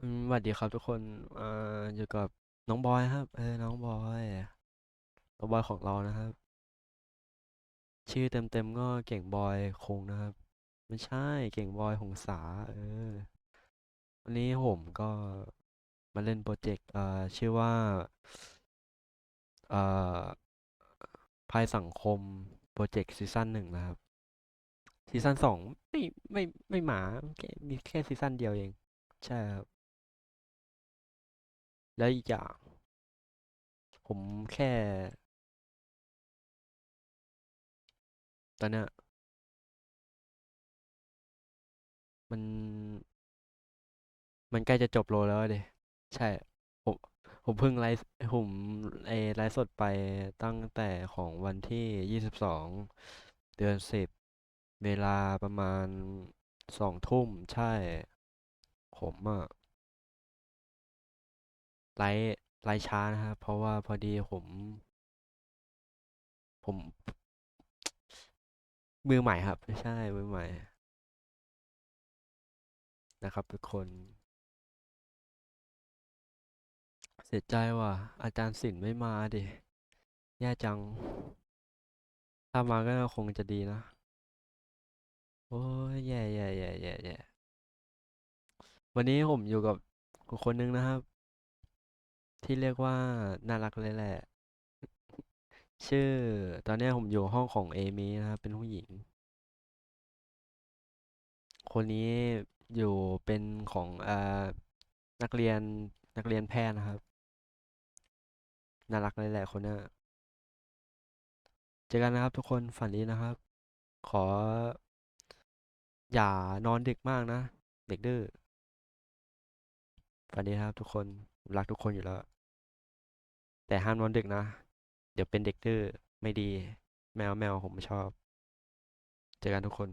อืมสวัสดีครับทุกคนเอ่ออยู่กับน้องบอยครับ เออ น้องบอยน้องบอยของเรานะครับ ชื่อเต็มๆก็เก่งบอยคงนะครับ ไม่ใช่เก่งบอยหงสา เออ วันนี้ผมก็มาเล่นโปรเจกต์เอ่อชื่อว่าเอ่อภัยสังคมโปรเจกต์ซีซั่นหนึ่งนะครับ ซีซั่นสองไม่ไม่ไม่หมาแค่มีแค่ซีซั่นเดียวเอง ใช่ครับ แล้วอีกอย่าง ผมแค่ ตอนเนี้ยมัน มันใกล้จะจบโลแล้วเดยใช่ผมผมเพิ่งไลฟ์ผมไอไลฟ์สดไปตั้งแต่ของวันที่ยี่สิบสองเดือนสิบเวลาประมาณสองทุ่มใช่ ผมอะ ไลฟ์ไลฟ์ช้านะครับ เพราะว่าพอดีผม ผม มือใหม่ครับไม่ใช่ มือใหม่ นะครับทุกคน เสียใจว่ะ อาจารย์ศิลป์ไม่มาดิแย่จัง ถ้ามาก็คงจะดีนะ โอ้ยแย่แย่แย่แย่แย่วันนี้ผมอยู่กับคนหนึงนะครับ ที่เรียกว่าน่ารักเลยแหละ ชื่อ ตอนเนี้ยผมอยู่ห้องของเอมี่นะครับเป็นผู้หญิง คนนี้อยู่เป็นของเอ่อนักเรียนนักเรียนแพทย์นะครับ น่ารักเลยแหละคนเนี้ยเจอกันนะครับทุกคนฝันดีนะครับ ขอ อย่านอนดึกมากนะ เด็กดื้อฝันดีนะครับทุกคน รักทุกคนอยู่แล้ว แต่ห้ามนอนดึกนะ เดี๋ยวเป็นเด็กดื้อไม่ดี แมวแมวผมไม่ชอบ เจอกันทุกคน